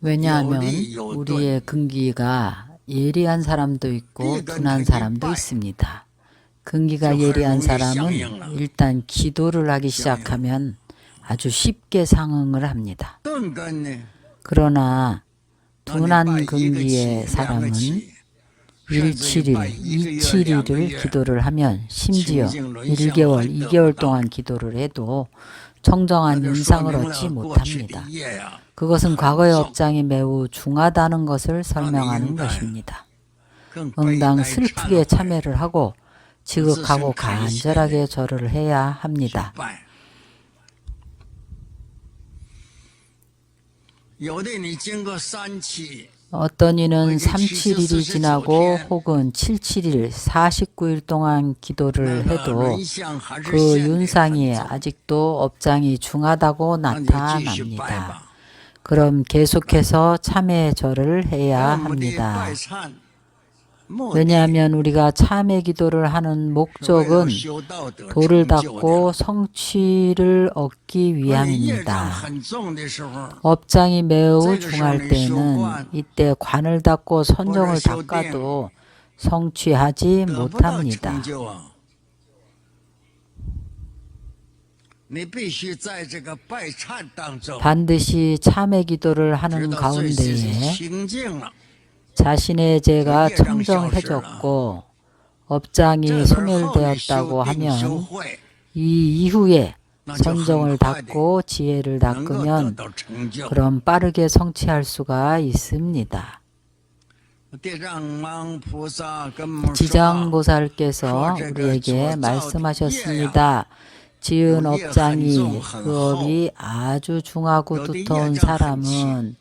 왜냐하면 우리의 근기가 예리한 사람도 있고 둔한 사람도 있습니다. 근기가 예리한 사람은 일단 기도를 하기 시작하면 아주 쉽게 상응을 합니다. 그러나 둔한 근기의 사람은 171, 271을 기도를 하면 심지어 1개월, 2개월 동안 기도를 해도 청정한 윤상을 얻지 못합니다. 그것은 과거의 업장이 매우 중하다는 것을 설명하는 것입니다. 응당 슬프게 참여를 하고 지극하고 간절하게 절을 해야 합니다. 어떤 이는 37일이 지나고 혹은 77일, 49일 동안 기도를 해도 그 윤상이 아직도 업장이 중하다고 나타납니다. 그럼 계속해서 참회 절을 해야 합니다. 왜냐하면 우리가 참회 기도를 하는 목적은 도를 닦고 성취를 얻기 위함입니다. 업장이 매우 중할 때는 이때 관을 닦고 선정을 닦아도 성취하지 못합니다. 반드시 참의 기도를 하는 가운데에 자신의 죄가 청정해졌고 업장이 소멸되었다고 하면 이 이후에 선정을 닦고 지혜를 닦으면 그럼 빠르게 성취할 수가 있습니다. 지장보살께서 우리에게 말씀하셨습니다. 지은 업장이 그 업이 아주 중하고 두터운 사람은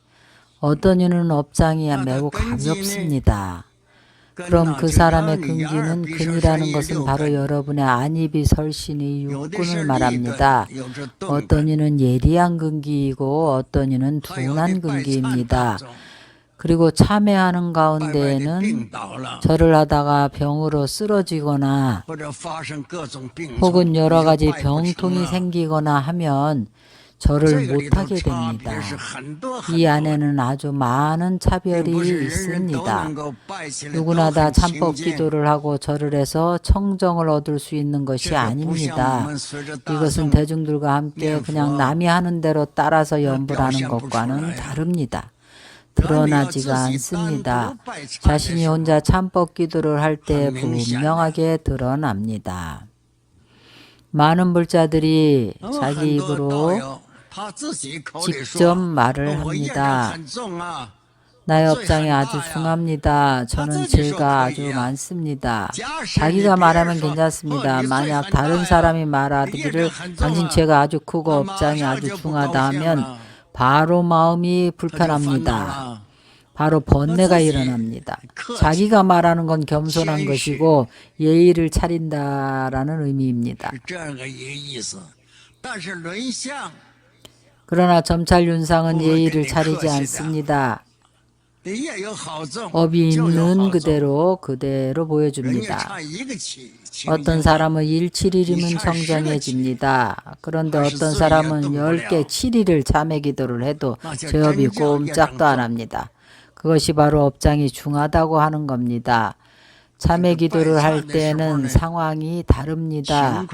어떤 이는 업장이야 매우 가볍습니다. 그럼 그 사람의 근기는 근이라는 것은 바로 여러분의 안입이 설신이 육군을 말합니다. 어떤 이는 예리한 근기이고 어떤 이는 둔한 근기입니다. 그리고 참회하는 가운데에는 절을 하다가 병으로 쓰러지거나 혹은 여러 가지 병통이 생기거나 하면 저를 못하게 됩니다. 이 안에는 아주 많은 차별이 있습니다. 누구나 다 참법 기도를 하고 절을 해서 청정을 얻을 수 있는 것이 아닙니다. 이것은 대중들과 함께 그냥 남이 하는 대로 따라서 연불하는 것과는 다릅니다. 드러나지가 않습니다. 자신이 혼자 참법 기도를 할 때 분명하게 드러납니다. 많은 불자들이 자기 입으로 직접 말을 합니다. 나의 업장이 아주 중합니다. 저는 죄가 아주 많습니다. 자기가 말하면 괜찮습니다. 어, 만약 다른 사람이 말하기를 당신 죄가 아주 크고 아, 업장이 아주 중하다 하면 바로 마음이 불편합니다. 바로 번뇌가 일어납니다. 그 자기가 말하는 건 겸손한 것이고 예의를 차린다라는 의미입니다. 그 그 그러나 점찰 윤상은 예의를 차리지 않습니다. 업이 있는 그대로 그대로 보여줍니다. 어떤 사람은 1, 7일이면 성장해집니다. 그런데 어떤 사람은 10개 7일을 자매 기도를 해도 제 업이 꼼짝도 안 합니다. 그것이 바로 업장이 중하다고 하는 겁니다. 참회 기도를 할 때는 상황이 다릅니다.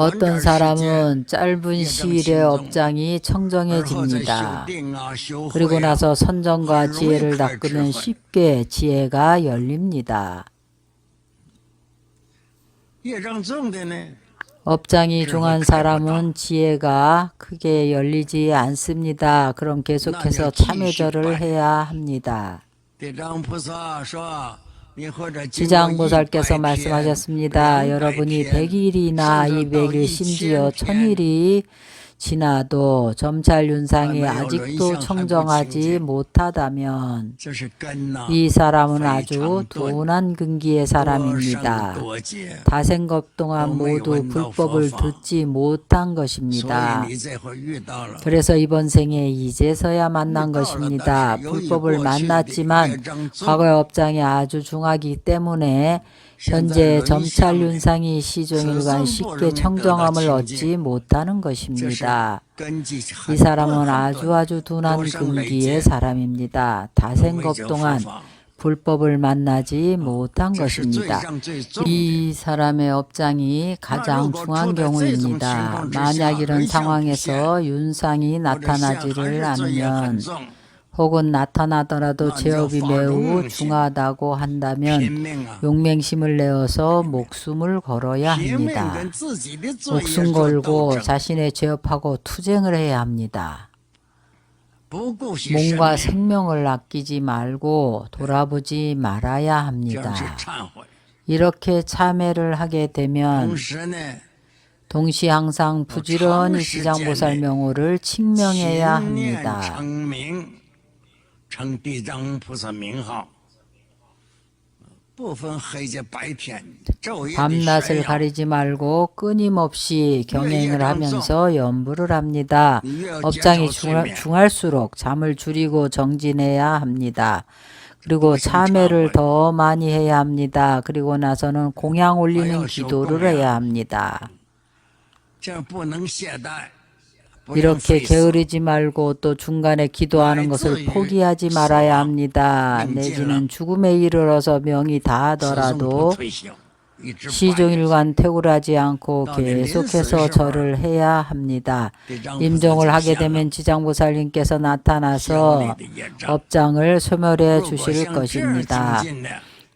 어떤 사람은 짧은 시일에 업장이 청정해집니다. 그리고 나서 선정과 지혜를 닦으면 쉽게 지혜가 열립니다. 업장이 중한 사람은 지혜가 크게 열리지 않습니다. 그럼 계속해서 참여절을 해야 합니다. 지장무살께서 말씀하셨습니다. 여러분이 100일이나 200일 심지어 1000일이 지나도 점찰 윤상이 아직도 청정하지 못하다면 이 사람은 아주 둔한 근기의 사람입니다. 다생겁 동안 모두 불법을 듣지 못한 것입니다. 그래서 이번 생에 이제서야 만난 것입니다. 불법을 만났지만 과거의 업장이 아주 중하기 때문에 현재 점찰 윤상이 시종일관 쉽게 청정함을 얻지 못하는 것입니다. 이 사람은 아주 아주 둔한 근기의 사람입니다. 다생겁 동안 불법을 만나지 못한 것입니다. 이 사람의 업장이 가장 중한 경우입니다. 만약 이런 상황에서 윤상이 나타나지를 않으면 혹은 나타나더라도 제업이 매우 중하다고 한다면 용맹심을 내어서 목숨을 걸어야 합니다. 목숨 걸고 자신의 제업하고 투쟁을 해야 합니다. 몸과 생명을 아끼지 말고 돌아보지 말아야 합니다. 이렇게 참회를 하게 되면 동시 항상 부지런히 시장보살 명호를 칭명해야 합니다. 成名，称地藏菩萨名号，不分黑夜白天，昼夜的 밤낮을 宣扬 가리지 말고 끊임없이 경행을 하면서 연부를 합니다. 업장이 중- 중할수록 잠을 줄이고 정진해야 합니다. 그리고 참회를 더 많이 해야 합니다. 그리고 나서는 공양 올리는 기도를 해야 합니다. 이렇게 게으르지 말고 또 중간에 기도하는 것을 포기하지 말아야 합니다. 내지는 죽음에 이르러서 명이 다하더라도 시종일관 퇴굴하지 않고 계속해서 절을 해야 합니다. 임종을 하게 되면 지장보살님께서 나타나서 업장을 소멸해 주실 것입니다.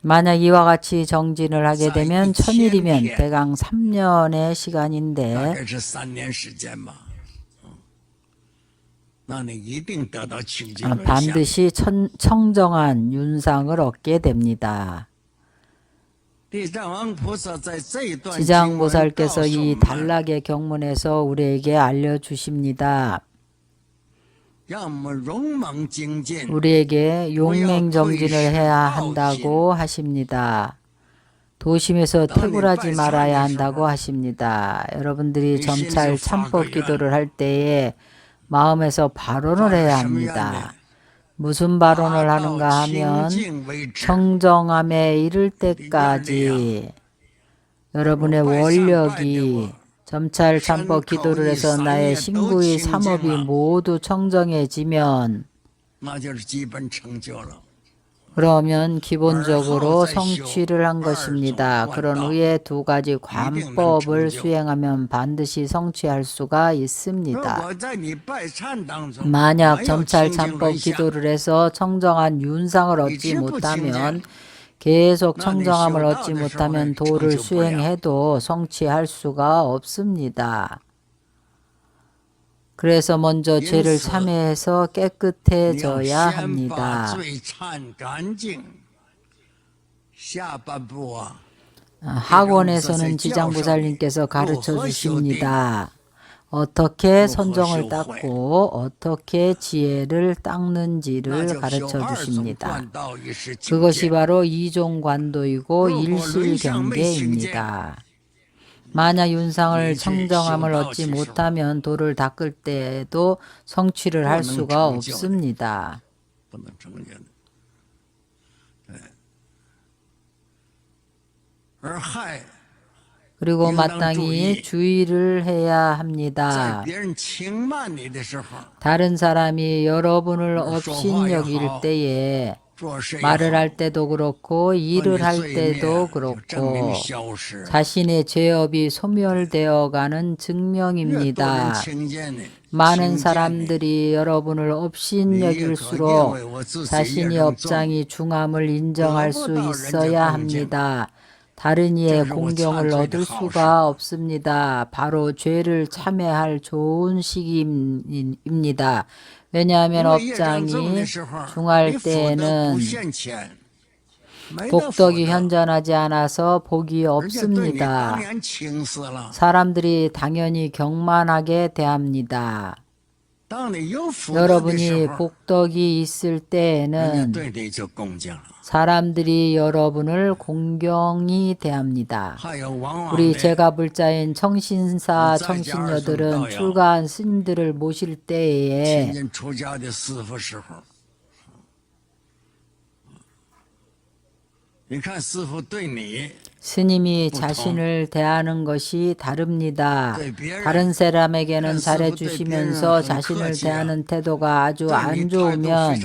만약 이와 같이 정진을 하게 되면 천일이면 대강 3년의 시간인데 아, 반드시 천, 청정한 윤상을 얻게 됩니다. 지장보살께서 이 단락의 경문에서 우리에게 알려주십니다. 우리에게 용맹정진을 해야 한다고 하십니다. 도심에서 태굴하지 말아야 한다고 하십니다. 여러분들이 점찰 참법 기도를 할 때에 마음에서 발언을 해야 합니다. 무슨 발언을 하는가 하면 청정함에 이를 때까지. 여러분의 원력이 점찰 참법 기도를 해서 나의 신부의 삼업이 모두 청정해지면 그러면 기본적으로 성취를 한 것입니다. 그런 후에 두 가지 관법을 수행하면 반드시 성취할 수가 있습니다. 만약 점찰 참법 기도를 해서 청정한 윤상을 얻지 못하면 계속 청정함을 얻지 못하면 도를 수행해도 성취할 수가 없습니다. 그래서 먼저 죄를 참회해서 깨끗해져야 합니다. 아, 학원에서는 지장보살님께서 가르쳐 주십니다. 어떻게 선정을 닦고 어떻게 지혜를 닦는지를 가르쳐 주십니다. 그것이 바로 이종관도이고 일실경계입니다. 만약 윤상을 청정함을 얻지 못하면 돌을 닦을 때에도 성취를 할 수가 없습니다. 그리고 마땅히 주의를 해야 합니다. 다른 사람이 여러분을 업신여길 때에 말을 할 때도 그렇고 일을 할 때도 그렇고 자신의 죄업이 소멸되어 가는 증명입니다. 많은 사람들이 여러분을 업신여길수록 자신의 업장이 중함을 인정할 수 있어야 합니다. 다른 이의 공경을 얻을 수가 없습니다. 바로 죄를 참회할 좋은 시기입니다. 왜냐하면 업장이 중할 때에는 복덕이 현전하지 않아서 복이 없습니다. 사람들이 당연히 경만하게 대합니다. 여러분이 복덕이 있을 때에는 사람들이 여러분을 공경히 대합니다. 우리 제가 불자인 청신사 청신녀들은 출가한 스님들을 모실 때에 스님이 자신을 대하는 것이 다릅니다. 다른 사람에게는 잘해주시면서 자신을 대하는 태도가 아주 안 좋으면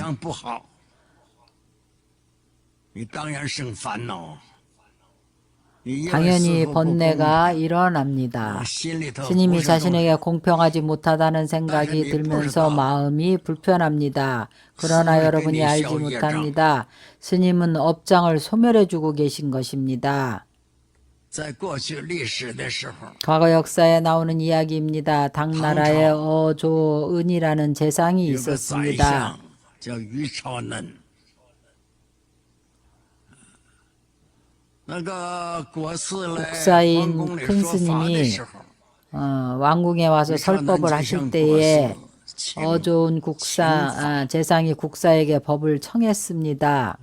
당연히 번뇌가 일어납니다. 스님이 자신에게 공평하지 못하다는 생각이 들면서 마음이 불편합니다. 그러나 여러분이 알지 못합니다. 스님은 업장을 소멸해주고 계신 것입니다. 과거 역사에 나오는 이야기입니다. 당나라의 어조은이라는 재상이 있었습니다. 국사인 큰 스님이 어, 왕궁에 와서 설법을 하실 때에 어존 국사 아, 재상이 국사에게 법을 청했습니다.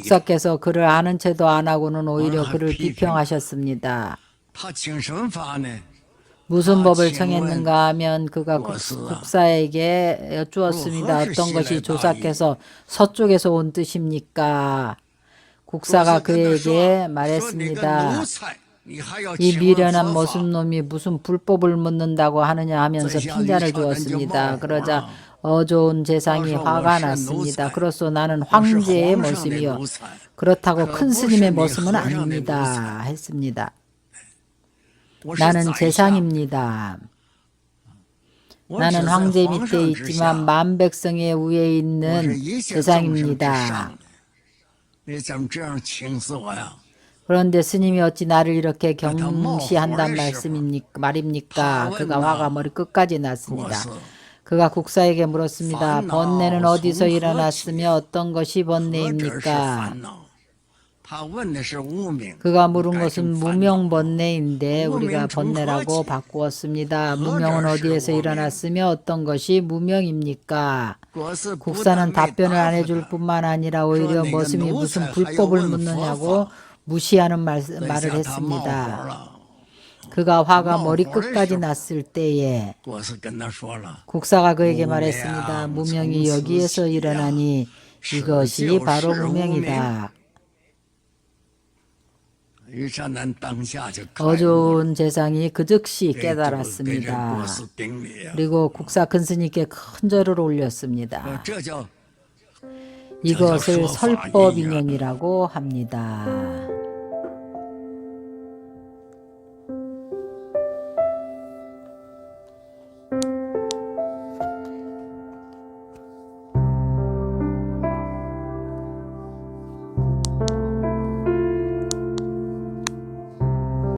국사께서 그를 아는 체도 안 하고는 오히려 그를 비평하셨습니다. 무슨 법을 청했는가 하면 그가 국사에게 여쭈었습니다. 어떤 것이 조사께서 서쪽에서 온 뜻입니까? 국사가 그에게 말했습니다. 이 미련한 모습놈이 무슨 불법을 묻는다고 하느냐 하면서 핀잔을 주었습니다. 그러자 어좋은 재상이 화가 났습니다. 그로써 나는 황제의 모습이요. 그렇다고 큰 스님의 모습은 아닙니다. 했습니다. 나는 재상입니다. 나는 황제 밑에 있지만 만 백성의 위에 있는 재상입니다. 그런데 스님이 어찌 나를 이렇게 경시한단 말씀입니까? 말입니까? 그가 화가 머리 끝까지 났습니다. 그가 국사에게 물었습니다. 번뇌는 어디서 일어났으며 어떤 것이 번뇌입니까? 그가 물은 것은 무명 번뇌인데 우리가 번뇌라고 바꾸었습니다. 무명은 어디에서 일어났으며 어떤 것이 무명입니까? 국사는 답변을 안 해줄 뿐만 아니라 오히려 머슴이 무슨 불법을 묻느냐고 무시하는 말, 말을 했습니다. 그가 화가 머리끝까지 났을 때에 국사가 그에게 말했습니다. 무명이 여기에서 일어나니 이것이 바로 무명이다. 어두운 재상이 그 즉시 깨달았습니다. 그리고 국사 큰 스님께 큰 절을 올렸습니다. 이것을 설법 인연이라고 합니다.